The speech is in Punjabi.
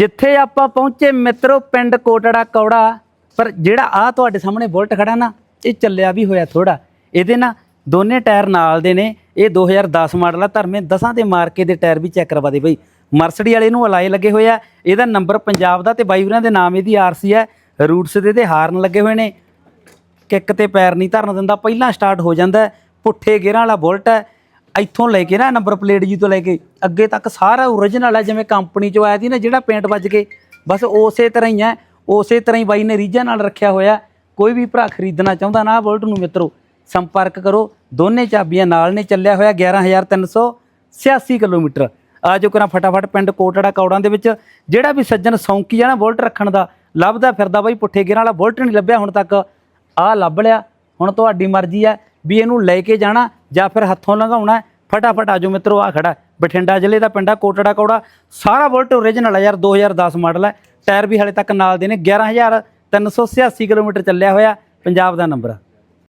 ਜਿੱਥੇ ਆਪਾਂ ਪਹੁੰਚੇ ਮਿੱਤਰੋ ਪਿੰਡ ਕੋਟੜਾ ਕੌੜਾ, ਪਰ ਜਿਹੜਾ ਆ ਤੁਹਾਡੇ ਸਾਹਮਣੇ ਬੁਲਟ ਖੜਾ ਨਾ, ਇਹ ਚੱਲਿਆ ਵੀ ਹੋਇਆ ਥੋੜਾ ਇਹਦੇ ਨਾ ਦੋਨੇ ਟਾਇਰ ਨਾਲ ਦੇ ਨੇ। ਇਹ 2010 ਮਾਡਲ ਆ ਧਰਮੇ ਦਸਾਂ ਦੇ ਮਾਰਕੇ ਦੇ ਟਾਇਰ ਵੀ ਚੈੱਕ ਕਰਵਾ ਦੇ ਬਈ। ਮਰਸਡੀ ਵਾਲੇ ਨੂੰ ਅਲਾਈ ਲੱਗੇ ਹੋਏ ਆ। ਇਹਦਾ ਨੰਬਰ ਪੰਜਾਬ ਦਾ ਤੇ ਬਾਈ ਵੀਰਾਂ ਦੇ ਨਾਮ ਇਹਦੀ ਆਰਸੀ ਹੈ ਰੂਟਸ ਦੇ ਤੇ ਹਾਰਨ ਲੱਗੇ ਹੋਏ ਨੇ। ਕਿੱਕ ਤੇ ਪੈਰ ਨਹੀਂ ਧਰਨ ਦਿੰਦਾ। ਪਹਿਲਾਂ ਸਟਾਰਟ ਹੋ ਜਾਂਦਾ। ਪੁੱਠੇ ਗੇਅਰਾਂ ਵਾਲਾ ਬੁਲਟ ਹੈ ਇੱਥੋਂ ਲੈ ਕੇ ਨਾ ਨੰਬਰ ਪਲੇਟ ਜੀ ਤੋਂ ਲੈ ਕੇ ਅੱਗੇ ਤੱਕ ਸਾਰਾ ਓਰੀਜਨਲ ਹੈ, ਜਿਵੇਂ ਕੰਪਨੀ ਚੋਂ ਆਇਆ ਸੀ ਨਾ, ਜਿਹੜਾ ਪੇਂਟ ਵੱਜ ਕੇ। ਬਸ ਉਸੇ ਤਰ੍ਹਾਂ ਹੀ ਹੈ, ਉਸੇ ਤਰ੍ਹਾਂ ਹੀ ਬਾਈ ਨੇ ਰੀਝਾਂ ਨਾਲ ਰੱਖਿਆ ਹੋਇਆ। ਕੋਈ ਵੀ ਭਰਾ ਖਰੀਦਣਾ ਚਾਹੁੰਦਾ ਨਾ ਬੁਲਟ ਨੂੰ ਮਿੱਤਰੋ, ਸੰਪਰਕ ਕਰੋ। ਦੋਨੇ ਚਾਬੀਆਂ ਨਾਲ ਨੇ ਚੱਲਿਆ ਹੋਇਆ 11386 ਕਿਲੋਮੀਟਰ। ਆ ਜੋ ਕਰਾਂ ਫਟਾਫਟ ਪਿੰਡ ਕੋਟੜਾ ਕੌੜਾਂ ਦੇ ਵਿੱਚ। ਜਿਹੜਾ ਵੀ ਸੱਜਣ ਸੌਂਕੀ ਆ ਨਾ ਬੁਲਟ ਰੱਖਣ ਦਾ, ਲੱਭਦਾ ਫਿਰਦਾ ਬਾਈ ਪੁੱਠੇ ਗੇਰਾਂ ਵਾਲਾ। ਬੁਲਟ ਨਹੀਂ ਲੱਭਿਆ ਹੁਣ ਤੱਕ। ਆ ਲੱਭ ਲਿਆ। ਹੁਣ ਤੁਹਾਡੀ ਮਰਜ਼ੀ ਹੈ ਵੀ ਇਹਨੂੰ ਲੈ ਕੇ ਜਾਣਾ। ਜਾਂ ਫਿਰ ਹੱਥੋਂ ਲੰਘਾਉਣਾ ਫਟਾਫਟ ਆਜੋ ਮਿੱਤਰੋ, ਆ ਖੜਾ ਹੈ। ਬਠਿੰਡਾ ਜ਼ਿਲ੍ਹੇ ਦਾ ਪਿੰਡਾ ਕੋਟੜਾ ਕੌੜਾ। ਸਾਰਾ ਬੁਲਟ ਓਰੀਜਨਲ ਹੈ ਯਾਰ 2010 ਮਾਡਲ ਹੈ ਟਾਇਰ ਵੀ ਹਲੇ ਤੱਕ ਨਾਲ ਦੇ ਨੇ 11386 ਕਿਲੋਮੀਟਰ ਚੱਲਿਆ ਹੋਇਆ, ਪੰਜਾਬ ਦਾ ਨੰਬਰ